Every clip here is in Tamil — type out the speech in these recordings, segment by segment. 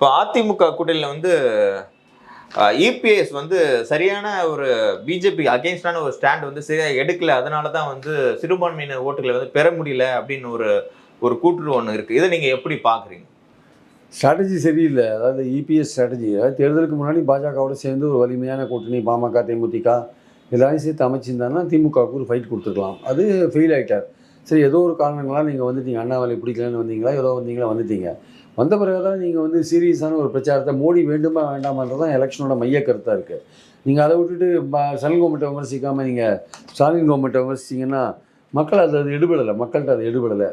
இப்போ அதிமுக கூட்டணியில் வந்து இபிஎஸ் வந்து சரியான ஒரு பிஜேபி அகேன்ஸ்டான ஒரு ஸ்டாண்ட் வந்து சரியாக எடுக்கல. அதனால தான் வந்து சிறுபான்மையினர் ஓட்டுகளை வந்து பெற முடியல அப்படின்னு ஒரு ஒரு கூற்று ஒன்று இருக்குது இதை நீங்கள் எப்படி பார்க்குறீங்க ஸ்ட்ராட்டஜி சரியில்லை. அதாவது இபிஎஸ் ஸ்ட்ராட்டஜி அதாவது தேர்தலுக்கு முன்னாடி பாஜகவோட சேர்ந்து ஒரு வலிமையான கூட்டணி பாமக தேமுதிக எல்லாரையும் சேர்த்து அமைச்சிருந்தாங்கன்னா திமுகவுக்கு ஒரு ஃபைட் கொடுத்துருக்கலாம். அது ஃபெயில் ஆகிட்டார் சரி ஏதோ ஒரு காரணங்களால் நீங்கள் வந்துட்டீங்க. அண்ணாமலை பிடிக்கலன்னு வந்தீங்களா? ஏதோ வந்தீங்களா? வந்துட்டீங்க. வந்த பிறகு தான் நீங்கள் வந்து சீரியஸான ஒரு பிரச்சாரத்தை மோடி வேண்டுமா வேண்டாமான்றது தான் எலெக்ஷனோட மைய கருத்தாக இருக்குது நீங்கள் அதை விட்டுட்டு ப- கவர்மெண்ட்டை விமர்சிக்காமல் நீங்கள் ஸ்டாலின் கவர்மெண்ட்டை விமர்சிச்சிங்கன்னா மக்கள் அது அது எடுபடலை மக்கள்கிட்ட அது எடுபடலை.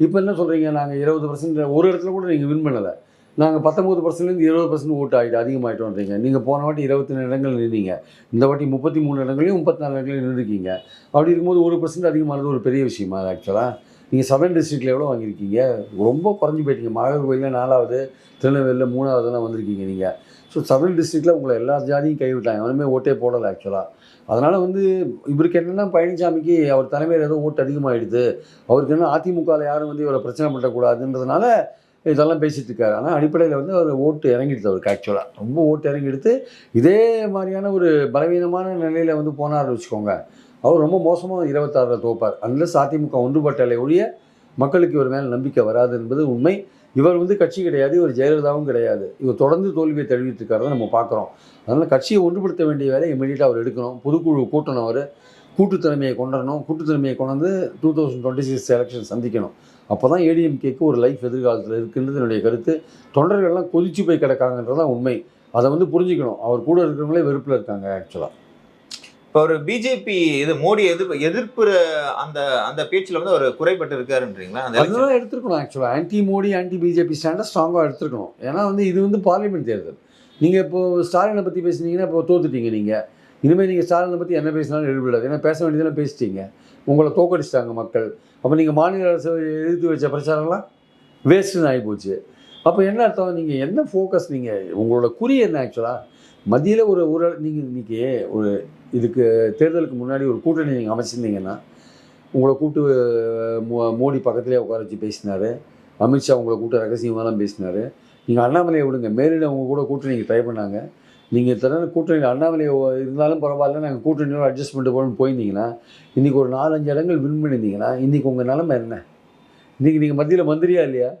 இப்போ என்ன சொல்கிறீங்க நாங்கள் இருபது பர்சன்ட் ஒரு இடத்துல கூட நீங்கள் வின் பண்ணலை. நாங்கள் பத்தொம்பது பர்சன்ட்லேருந்து இருபது பர்சன்ட் ஓட்டு ஆகிட்டு அதிகமாகிட்டோன்றீங்க நீங்கள் போன வாட்டி இருபத்தி ரெண்டு இடங்கள் நின்றீங்க இந்த வாட்டி முப்பத்தி மூணு இடங்களையும் முப்பத்தி நாலு இடங்களையும் நின்றுருக்கீங்க. அப்படி இருக்கும்போது ஒரு பர்சன்ட் அதிகமானது ஒரு பெரிய விஷயமா அது ஆக்சுவலாக நீங்கள் செவன் டிஸ்ட்ரிக்டில் எவ்வளோ வாங்கியிருக்கீங்க? ரொம்ப குறைஞ்சி போயிட்டீங்க. நாகர்கோயிலில் நாலாவது திருநெல்வேலியில் மூணாவது தான் வந்திருக்கீங்க நீங்கள் ஸோ செவன் டிஸ்ட்ரிக்டில் உங்களை எல்லா ஜாதியும் கைவிட்டாங்க. அவனுமே ஓட்டே போடலை ஆக்சுவலாக அதனால் வந்து இவருக்கு என்னென்னா பழனிசாமிக்கு அவர் தலைமையில் ஏதோ ஓட்டு அதிகமாகிடுது அவருக்கு என்ன அதிமுகவில் யாரும் வந்து இவரை பிரச்சனை பண்ணக்கூடாதுன்றதுனால இதெல்லாம் பேசிகிட்டு இருக்காரு. ஆனால் அடிப்படையில் வந்து அவர் ஓட்டு இறங்கிடுது அவருக்கு ஆக்சுவலாக ரொம்ப ஓட்டு இறங்கிடுத்து இதே மாதிரியான ஒரு பலவீனமான நிலையில் வந்து போனார்னு வச்சுக்கோங்க. அவர் ரொம்ப மோசமாக இருபத்தாறில் தோப்பார் அன்லஸ் அதிமுக ஒன்றுபட்டாலே ஒழிய மக்களுக்கு இவர் மேலே நம்பிக்கை வராது என்பது உண்மை. இவர் வந்து கட்சி கிடையாது இவர் ஜெயலலிதாவும் கிடையாது. இவர் தொடர்ந்து தோல்வியை தழுவிட்டு இருக்காரதை நம்ம பார்க்குறோம். அதனால் கட்சியை ஒன்றுபடுத்த வேண்டிய வேலையை இமீடியட்டாக அவர் எடுக்கணும். பொதுக்குழு கூட்டணும் அவர். கூட்டுத்தன்மையை கொண்டரணும். கூட்டுத்தன்மையை கொண்டு வந்து two thousand twenty six election சந்திக்கணும் அப்போ தான் ஏடிஎம்கேக்கு ஒரு லைஃப் எதிர்காலத்தில் இருக்குன்றது என்னுடைய கருத்து. தொண்டர்கள்லாம் கொதிச்சு போய் கிடக்காங்கன்றது தான் உண்மை. அதை வந்து புரிஞ்சுக்கணும். அவர் கூட இருக்கிறவங்களே வெறுப்பில் இருக்காங்க ஆக்சுவலாக இப்போ ஒரு பிஜேபி இது மோடி எதிர்ப்பு எதிர்ப்பு அந்த அந்த பேச்சில் வந்து அவர் குறைபட்டு இருக்காருன்றீங்களா அதெல்லாம் எடுத்துருக்கணும் ஆக்சுவலாக ஆன்டி மோடி ஆன்டி பிஜேபி ஸ்டாண்டை ஸ்ட்ராங்காக எடுத்துருக்கணும். ஏன்னா வந்து இது வந்து பார்லிமெண்ட் தேர்தல். நீங்கள் இப்போ ஸ்டாலினை பற்றி பேசுனீங்கன்னா இப்போ தோத்துட்டீங்க நீங்கள் இனிமேல் நீங்கள் ஸ்டாலினை பற்றி என்ன பேசினாலும் எழுதிடாது ஏன்னா பேச வேண்டியதெல்லாம் பேசிட்டீங்க. உங்களை தோக்கடிச்சிட்டாங்க மக்கள். அப்போ நீங்கள் மாநில அரசு எழுதி வச்ச பிரச்சாரம்லாம் வேஸ்ட்டுன்னு ஆகிப்போச்சு அப்போ என்ன அர்த்தம்? நீங்கள் என்ன ஃபோக்கஸ் நீங்கள் உங்களோட குறி என்ன ஆக்சுவலாக மத்தியில் ஒரு ஒரு நீங்கள் இன்றைக்கி ஒரு இதுக்கு தேர்தலுக்கு முன்னாடி ஒரு கூட்டணி நீங்கள் அமைச்சிருந்தீங்கன்னா உங்களை கூப்பிட்டு மோ- மோடி பக்கத்துலேயே உட்கார வச்சு பேசினார். அமித்ஷா உங்களை கூப்பிட்டு ரகசியமாகலாம் பேசினார். நீங்கள் அண்ணாமலையை விடுங்க. மேலிட அவங்க கூட கூட்டணி ட்ரை பண்ணாங்க. நீங்கள் திறன கூட்டணி அண்ணாமலை இருந்தாலும் பரவாயில்ல. நாங்கள் கூட்டணியோட அட்ஜஸ்ட்மெண்ட் போகணும்னு போயிருந்தீங்கன்னா இன்றைக்கி ஒரு நாலஞ்சு இடங்கள் வின் பண்ணியிருந்தீங்கன்னா இன்றைக்கி உங்கள் நிலமை என்ன? இன்றைக்கி நீங்கள் மத்தியில் மந்திரியா இல்லையா?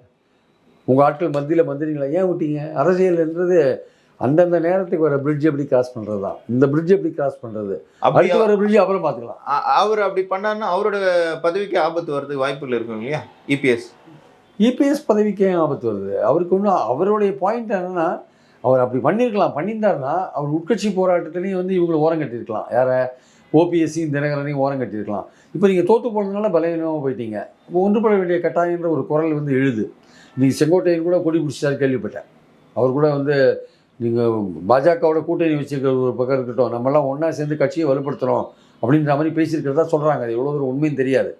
உங்கள் ஆட்கள் மத்தியில் மந்திரிங்களா? ஏன் விட்டீங்க? அரசியல்ன்றது அந்தந்த நேரத்துக்கு வர பிரிட்ஜ் எப்படி கிராஸ் பண்ணுறது தான் இந்த பிரிட்ஜ் எப்படி கிராஸ் பண்ணுறது அடுத்து வர பிரிட்ஜ் அப்புறம் பார்த்துக்கலாம். அவர் அப்படி பண்ணாருன்னா அவரோட பதவிக்கு ஆபத்து வர்றதுக்கு வாய்ப்புகள் இருக்கும் இல்லையா? E இபிஎஸ் இபிஎஸ் பதவிக்கு ஏன் ஆபத்து வருது? அவருக்கு ஒன்றும் அவருடைய பாயிண்ட் என்னன்னா அவர் அப்படி பண்ணியிருக்கலாம் பண்ணியிருந்தாருன்னா அவர் உட்கட்சி போராட்டத்திலையும் வந்து இவங்களை ஓரம் கட்டியிருக்கலாம். யாரை? ஓபிஎஸ்சியும் தினகரனையும் ஓரம் கட்டியிருக்கலாம். இப்போ நீங்கள் தோற்று போனதுனால பலவீனமாக போயிட்டீங்க. இப்போ ஒன்றுபட வேண்டிய கட்டாயன்ற ஒரு குரல் வந்து எழுது. நீங்கள் செங்கோட்டையன் கூட கொடி பிடிச்சாரு கேள்விப்பட்டேன். அவர் கூட வந்து நீங்கள் பாஜகவோட கூட்டணி வச்சுருக்கிற ஒரு பக்கம் இருக்கட்டும் நம்மலாம் ஒன்றா சேர்ந்து கட்சியை வலுப்படுத்துகிறோம் அப்படின்ற மாதிரி பேசியிருக்கிறதா சொல்கிறாங்க அது எவ்வளோ தூரம் உண்மையும் தெரியாது.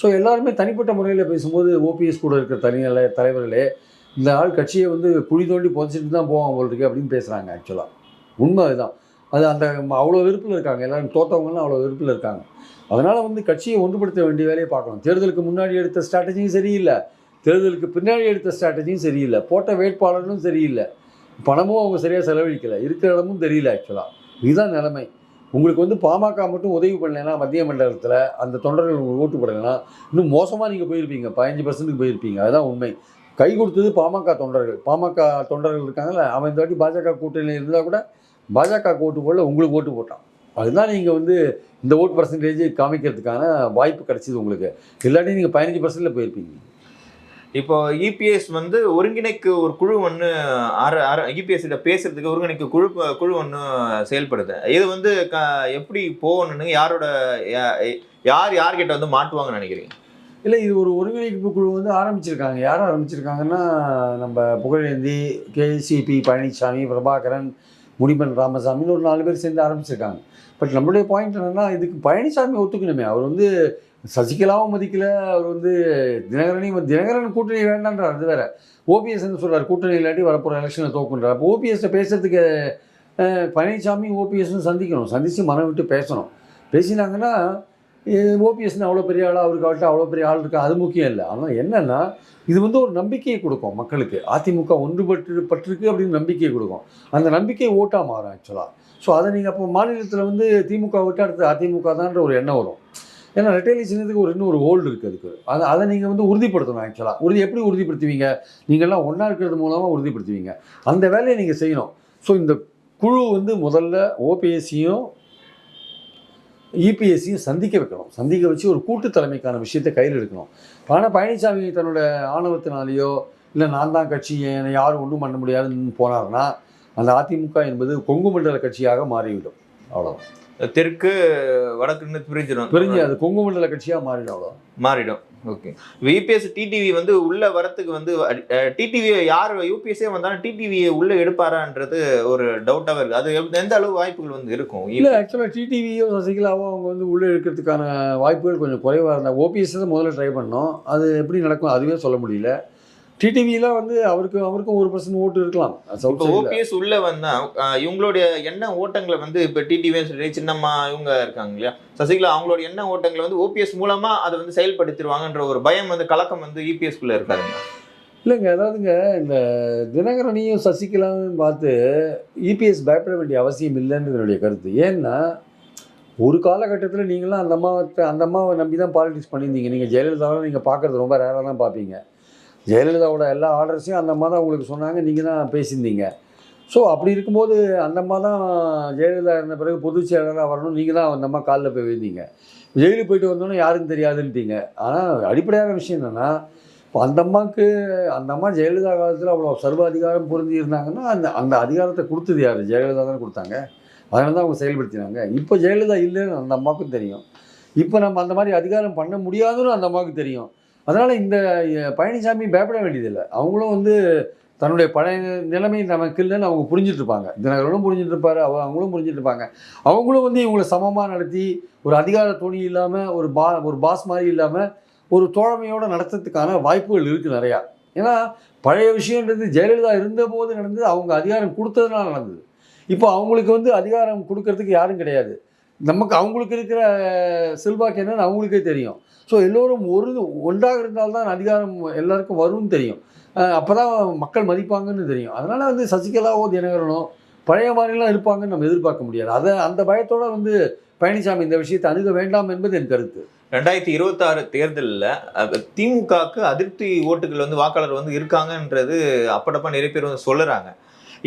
ஸோ எல்லாருமே தனிப்பட்ட முறையில் பேசும்போது ஓபிஎஸ் கூட இருக்கிற தனிநிலை தலைவர்களே இந்த ஆள் கட்சியை வந்து குழி தோண்டி புதைச்சிட்டு தான் போவாங்க அவங்களுக்கு அப்படின்னு பேசுகிறாங்க ஆக்சுவலாக உண்மை அதுதான். அது அந்த அவ்வளோ வெறுப்பில் இருக்காங்க. எல்லோரும் தோத்தவங்கலாம் அவ்வளோ வெறுப்பில் இருக்காங்க. அதனால் வந்து கட்சியை ஒன்றுபடுத்த வேண்டிய வேலையை பார்க்கணும். தேர்தலுக்கு முன்னாடி எடுத்த ஸ்ட்ராட்டஜியும் சரியில்லை. தேர்தலுக்கு பின்னாடி எடுத்த ஸ்ட்ராட்டஜியும் சரியில்லை. போட்ட வேட்பாளர்களும் சரியில்லை. பணமும் அவங்க சரியாக செலவழிக்கலை. இருக்கிற இடமும் தெரியல ஆக்சுவலாக இதுதான் நிலைமை. உங்களுக்கு வந்து பாமக மட்டும் உதவி பண்ணலைன்னா மத்திய மண்டலத்தில் அந்த தொண்டர்கள் உங்களுக்கு ஓட்டு போடலைன்னா இன்னும் மோசமாக நீங்கள் போயிருப்பீங்க. பதினஞ்சு பர்சன்ட்டுக்கு போயிருப்பீங்க. அதுதான் உண்மை. கை கொடுத்தது பாமக தொண்டர்கள். பாமக தொண்டர்கள் இருக்காங்கல்ல அவன் இந்த வாட்டி பாஜக கூட்டணியில் இருந்தால் கூட பாஜக ஓட்டு போடல உங்களுக்கு ஓட்டு போட்டான். அதுதான் நீங்கள் வந்து இந்த ஓட் பர்சன்டேஜ் காமிக்கிறதுக்கான வாய்ப்பு கிடச்சிது உங்களுக்கு. இல்லாட்டி நீங்கள் பதினஞ்சு பர்சன்டில் போயிருப்பீங்க. இப்போ இபிஎஸ் வந்து ஒருங்கிணைக்கு ஒரு குழு ஒன்று அர அர இபிஎஸ் கிட்ட பேசுறதுக்கு ஒருங்கிணைக்கு குழு குழு ஒன்று செயல்படுது. இது வந்து க எப்படி போகணுன்னு யாரோட யா- யார் யார்கிட்ட வந்து மாட்டுவாங்கன்னு நினைக்கிறீங்க? இல்லை இது ஒரு ஒருங்கிணைப்பு குழு வந்து ஆரம்பிச்சிருக்காங்க. யார் ஆரம்பிச்சிருக்காங்கன்னா நம்ம புகழேந்தி கேசிபி பழனிசாமி பிரபாகரன் முடிமன் ராமசாமின்னு ஒரு நாலு பேர் சேர்ந்து ஆரம்பிச்சிருக்காங்க. பட் நம்மளுடைய பாயிண்ட் என்னென்னா இதுக்கு பழனிசாமி ஒத்துக்கணுமே. அவர் வந்து சசிகலாவும் மதிக்கல அவர் வந்து தினகரனையும் தினகரன் கூட்டணி வேண்டான்றார் அது வேற. ஓபிஎஸ் சொல்கிறார் கூட்டணி இல்லாட்டி வரப்போகிற எலெக்ஷனில் தோக்குன்றார். அப்போ ஓபிஎஸ்ட்டை பேசுறதுக்கு பழனிசாமி ஓபிஎஸ்ஸும் சந்திக்கணும் சந்தித்து மனம் விட்டு பேசணும். பேசினாங்கன்னா ஓபிஎஸ்னு அவ்வளோ பெரிய ஆளாக அவருக்கு அவர்கிட்ட அவ்வளோ பெரிய ஆள் இருக்கா அது முக்கியம் இல்லை. ஆனால் என்னென்னா இது வந்து ஒரு நம்பிக்கையை கொடுக்கும் மக்களுக்கு. அதிமுக ஒன்றுபட்டு பட்டிருக்கு அப்படின்னு நம்பிக்கையை கொடுக்கும். அந்த நம்பிக்கை ஓட்டாக மாறும் ஆக்சுவலாக ஸோ அதை நீங்கள் அப்போ மாநிலத்தில் வந்து திமுக விட்டு அடுத்து அதிமுக தான்ற ஒரு எண்ணம் வரும். ஏன்னா ரெட்டைலி ஒரு இன்னும் ஒரு ஹோல்டு இருக்குது அதுக்கு. அதை அதை நீங்கள் வந்து உறுதிப்படுத்தணும் ஆக்சுவலாக உறுதி எப்படி உறுதிப்படுத்துவீங்க? நீங்கள்லாம் ஒன்றா இருக்கிறது மூலமாக உறுதிப்படுத்துவீங்க. அந்த வேலையை நீங்கள் செய்யணும். ஸோ இந்த குழு வந்து முதல்ல ஓபிஎஸ்சியும் இபிஎஸ்சியும் சந்திக்க வைக்கணும். சந்திக்க வச்சு ஒரு கூட்டு தலைமைக்கான விஷயத்தை கையில் எடுக்கணும். ஆனால் பழனிசாமி தன்னோட ஆணவத்தினாலேயோ இல்லை நான் தான் கட்சி என்னை யாரும் ஒன்றும் பண்ண முடியாதுன்னு போனாருன்னா அந்த அதிமுக என்பது கொங்கு மண்டல கட்சியாக மாறிவிடும். அவ்வளோதான் தெற்கு வடக்குன்னு பிரிஞ்சிடும். பிரிஞ்சு அது கொங்கு மண்டல கட்சியாக மாறிடும் அவ்வளோதான் மாறிடும். ஓகே விபிஎஸ் டிடிவி வந்து உள்ள வரத்துக்கு வந்து டிடிவி யார் யூபிஎஸ்ஸே வந்தாலும் டிடிவியை உள்ள எடுப்பாரான்றது ஒரு டவுட்டாவே இருக்கு. அது எந்த- எந்த அளவு வாய்ப்புகள் வந்து இருக்கும்? இல்லை ஆக்சுவலாக டிடிவியோ சசிகலாவோ அவங்க வந்து உள்ளே இருக்கிறதுக்கான வாய்ப்புகள் கொஞ்சம் குறைவாக இருந்தால் ஓபிஎஸ் தான் முதல்ல ட்ரை பண்ணோம். அது எப்படி நடக்கும் அதுவே சொல்ல முடியல. டிடிவியில் வந்து அவருக்கு அவருக்கும் ஒரு பர்சன்ட் ஓட்டு இருக்கலாம். ஓபிஎஸ் உள்ள வந்தா இவங்களுடைய எண்ண ஓட்டங்களை வந்து இப்போ டிடிவி சின்னம்மா இவங்க இருக்காங்க இல்லையா? சசிகலா அவங்களோட எண்ண ஓட்டங்களை வந்து ஓபிஎஸ் மூலமா அதை வந்து செயல்படுத்திடுவாங்கன்ற ஒரு பயம் வந்து கலக்கம் வந்து இபிஎஸ் குள்ள இருக்காதுங்க இல்லைங்க அதாவதுங்க இந்த தினகரனையும் சசிகலாவையும் பார்த்து இபிஎஸ் பயப்பட வேண்டிய அவசியம் இல்லைன்றது என்னுடைய கருத்து. ஏன்னா ஒரு காலகட்டத்தில் நீங்களாம் அந்த அம்மாவை அந்த அம்மாவை நம்பி தான் பாலிடிக்ஸ் பண்ணியிருந்தீங்க. நீங்கள் ஜெயலலிதாவை நீங்கள் பார்க்குறது ரொம்ப ரேராக தான் பார்ப்பீங்க. ஜெயலலிதாவோட எல்லா ஆர்டர்ஸையும் அந்த அம்மா தான் உங்களுக்கு சொன்னாங்க நீங்கள் தான் பேசியிருந்தீங்க. ஸோ அப்படி இருக்கும்போது அந்த அம்மா தான் ஜெயலலிதா இருந்த பிறகு பொதுச் செயலராக வரணும் நீங்கள் தான் அந்த அம்மா காலில் போய் விழுந்தீங்க. ஜெயிலுக்கு போயிட்டு வந்தோன்னே யாருக்கும் தெரியாதுன்ட்டீங்க. ஆனால் அடிப்படையான விஷயம் என்னென்னா இப்போ அந்த அம்மாவுக்கு அந்த அம்மா ஜெயலலிதா காலத்தில் அவ்வளோ சர்வ அதிகாரம் பொருந்தி இருந்தாங்கன்னா அந்த அந்த அதிகாரத்தை கொடுத்தது யார்? ஜெயலலிதா தானே கொடுத்தாங்க. அதனால தான் அவங்க செயல்படுத்தினாங்க. இப்போ ஜெயலலிதா இல்லைன்னு அந்த அம்மாவுக்கும் தெரியும். இப்போ நம்ம அந்த மாதிரி அதிகாரம் பண்ண முடியாதுன்னு அந்த அம்மாவுக்கு தெரியும். அதனால் இந்த பழனிசாமி பயப்பட வேண்டியதில்லை. அவங்களும் வந்து தன்னுடைய பழைய நிலைமை நமக்கு இல்லைன்னு அவங்க புரிஞ்சுட்டு இருப்பாங்க. தினகரனும் புரிஞ்சுட்டு இருப்பாரு அவ அவங்களும் புரிஞ்சுட்டு இருப்பாங்க. அவங்களும் வந்து இவங்களை சமமாக நடத்தி ஒரு அதிகார துணி இல்லாமல் ஒரு பா ஒரு பாஸ் மாதிரி இல்லாமல் ஒரு தோழமையோடு நடத்துறதுக்கான வாய்ப்புகள் இருக்குது நிறையா. ஏன்னா பழைய விஷயன்றது ஜெயலலிதா இருந்தபோது நடந்தது அவங்க அதிகாரம் கொடுத்ததுனால நடந்தது. இப்போ அவங்களுக்கு வந்து அதிகாரம் கொடுக்கறதுக்கு யாரும் கிடையாது. நமக்கு அவங்களுக்கு இருக்கிற செல்வாக்கு என்னன்னு அவங்களுக்கே தெரியும். ஸோ எல்லோரும் ஒரு ஒன்றாக இருந்தால்தான் அதிகாரம் எல்லாருக்கும் வரும்னு தெரியும். அப்போ தான் மக்கள் மதிப்பாங்கன்னு தெரியும். அதனால் வந்து சசிகலாவோ தினகரனோ பழைய மாதிரிலாம் இருப்பாங்கன்னு நம்ம எதிர்பார்க்க முடியாது. அதை அந்த பயத்தோட வந்து பழனிசாமி இந்த விஷயத்தை அணுக வேண்டாம் என்பது என் கருத்து. ரெண்டாயிரத்தி இருபத்தாறு தேர்தலில் திமுகவுக்கு அதிருப்தி ஓட்டுகள் வந்து வாக்காளர் வந்து இருக்காங்கன்றது அப்படப்ப நிறைய பேர் வந்து சொல்லுறாங்க.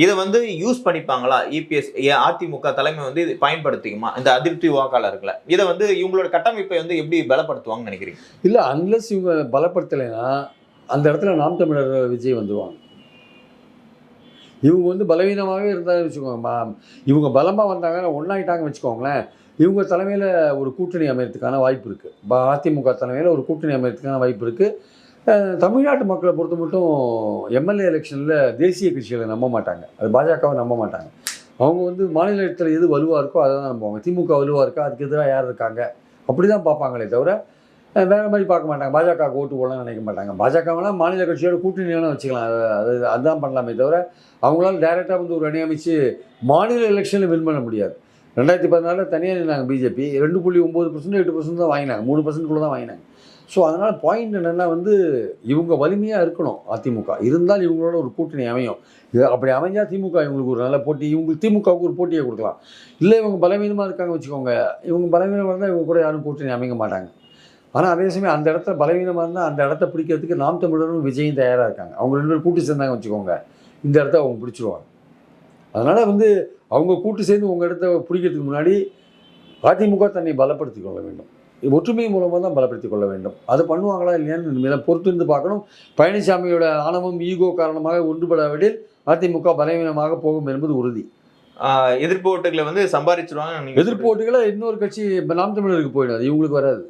இதை வந்து யூஸ் பண்ணிப்பாங்களா? இபிஎஸ் அதிமுக தலைமை வந்து இது பயன்படுத்திக்குமா? இந்த அதிருப்தி வாக்காளர்களை இதை வந்து இவங்களோட கட்டமைப்பை வந்து எப்படி பலப்படுத்துவாங்கன்னு நினைக்கிறீங்க? இல்லை அன்லஸ் இவங்க பலப்படுத்தலைன்னா அந்த இடத்துல நாம் தமிழர் விஜய் வந்துடுவாங்க இவங்க வந்து பலவீனமாகவே இருந்தாலும் வச்சுக்கோங்க இவங்க பலமாக வந்தாங்கன்னா ஒன்றாயிட்டாங்கன்னு வச்சுக்கோங்களேன் இவங்க தலைமையில் ஒரு கூட்டணி அமையறதுக்கான வாய்ப்பு இருக்குது அதிமுக தலைமையில் ஒரு கூட்டணி அமையறதுக்கான வாய்ப்பு இருக்குது தமிழ்நாட்டு மக்களை பொறுத்த மட்டும் எம்எல்ஏ எலெக்ஷனில் தேசிய கட்சிகளை நம்ப மாட்டாங்க. அது பாஜகவை நம்ப மாட்டாங்க. அவங்க வந்து மாநிலத்தில் எது வலுவாக இருக்கோ அதை தான் நம்புவாங்க. திமுக வலுவாக இருக்கா? அதுக்கு எதிராக யார் இருக்காங்க? அப்படி தான் பார்ப்பாங்களே தவிர வேறு வேற மாதிரி பார்க்க மாட்டாங்க. பாஜக ஓட்டு போடலாம்னு நினைக்க மாட்டாங்க. பாஜகவெல்லாம் மாநில கட்சியோட கூட்டணி வேணால் வச்சுக்கலாம். அது அது அதுதான் பண்ணலாமே தவிர அவங்களால டைரெக்டாக வந்து ஒரு அணி அமைச்சு மாநில எலெக்ஷனில் வின் பண்ண முடியாது. ரெண்டாயிரத்தி பதினாலில் தனியாக நின்றாங்க பிஜேபி ரெண்டு புள்ளி ஒம்பது பர்சன்ட் எட்டு பர்சன்ட் தான் வாங்கினாங்க. மூணு பர்சன்ட்குள்ளே தான் வாங்கினாங்க. ஸோ அதனால் பாயிண்ட் என்னென்னா வந்து இவங்க வலிமையாக இருக்கணும் அதிமுக. இருந்தால் இவங்களோட ஒரு கூட்டணி அமையும். இது அப்படி அமைஞ்சால் திமுக இவங்களுக்கு ஒரு நல்ல போட்டி இவங்களுக்கு திமுகவுக்கு ஒரு போட்டியை கொடுக்கலாம். இல்லை இவங்க பலவீனமாக இருக்காங்க வச்சுக்கோங்க. இவங்க பலவீனமாக இருந்தால் இவங்க கூட யாரும் கூட்டணி அமைக்க மாட்டாங்க. ஆனால் அதே சமயம் அந்த இடத்துல பலவீனமாக இருந்தால் அந்த இடத்த பிடிக்கிறதுக்கு நாம் தமிழரும் விஜயும் தயாராக இருக்காங்க. அவங்க ரெண்டு பேரும் கூட்டி சேர்ந்தாங்க வச்சுக்கோங்க. இந்த இடத்த அவங்க பிடிச்சிருவாங்க. அதனால் வந்து அவங்க கூட்டு சேர்ந்து உங்கள் இடத்த பிடிக்கிறதுக்கு முன்னாடி அதிமுக தன்னை பலப்படுத்திக் கொள்ள வேண்டும். ஒற்றுமை மூலமாக தான் பலப்படுத்திக் கொள்ள வேண்டும். அது பண்ணுவாங்களா இல்லையான்னு இனிமேல் பொறுத்து இருந்து பார்க்கணும். பழனிசாமியோட ஆணவம் ஈகோ காரணமாக ஒன்றுபடாவிடில் அதிமுக பலவீனமாக போகும் என்பது உறுதி. எதிர்ப்பு ஓட்டுகளை வந்து சம்பாதிச்சிருவாங்க எதிர்ப்பு ஓட்டுகளை இன்னொரு கட்சி இப்ப நாம் தமிழருக்கு போயிடாது இவங்களுக்கு வராது.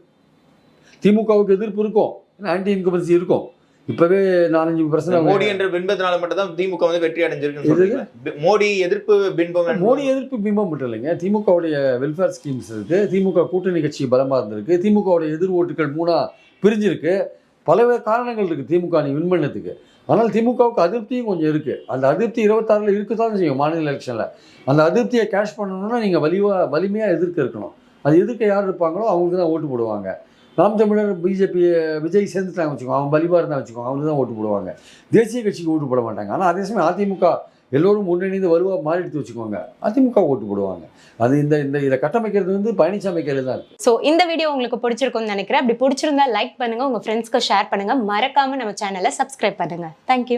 திமுகவுக்கு எதிர்ப்பு இருக்கும் ஆன்டி இன்கம்பன்சி இருக்கும். இப்போவே நாலஞ்சு. பிரச்சனை மோடி என்ற பின்பத்தினால மட்டும் தான் திமுக வந்து வெற்றி பி- மோடி எதிர்ப்பு பின்பம் மோடி எதிர்ப்பு பிம்பம் மட்டும் இல்லைங்க. திமுகவுடைய வெல்ஃபேர் ஸ்கீம்ஸ் இருக்கு. திமுக கூட்டணி கட்சி பலமாக இருந்திருக்கு. திமுகவுடைய எதிர் ஓட்டுகள் மூணா பிரிஞ்சிருக்கு. பல காரணங்கள் இருக்கு திமுக நீ வின் பண்ணதுக்கு. ஆனால் திமுகவுக்கு அதிருப்தியும் கொஞ்சம் இருக்கு. அந்த அதிருப்தி இருபத்தாறில் இருக்க தான் செய்யும் மாநில எலெக்ஷனில் அந்த அதிருப்தியை கேஷ் பண்ணணும்னா நீங்கள் வலிவா வலிமையாக எதிர்க்க இருக்கணும். அது எதுக்கு யார் இருப்பாங்களோ அவங்களுக்கு தான் ஓட்டு போடுவாங்க. நாம் தமிழர் பிஜேபி விஜய் சேர்ந்துட்டாங்க வச்சுக்கோங்க அவங்க பலிவாக இருந்தால் வச்சுக்கோங்க அவங்களுக்கு தான் ஓட்டு போடுவாங்க. தேசிய கட்சிக்கு ஓட்டு போட மாட்டாங்க. ஆனால் அதே சமயம் அதிமுக எல்லோரும் ஒன்றிணைந்து வருவா மாறிடுத்து வச்சுக்கோங்க. அதிமுக ஓட்டு போடுவாங்க. அது இந்த இந்த இதை கட்டமைக்கிறது வந்து பழனிசாமி கையில் தான் இருக்கு. ஸோ இந்த வீடியோ உங்களுக்கு பிடிச்சிருக்கும்னு நினைக்கிறேன். அப்படி பிடிச்சிருந்தா லைக் பண்ணுங்க உங்க ஃப்ரெண்ட்ஸ்க்கு ஷேர் பண்ணுங்க. மறக்காம நம்ம சேனலை சப்ஸ்கிரைப் பண்ணுங்க. தேங்க்யூ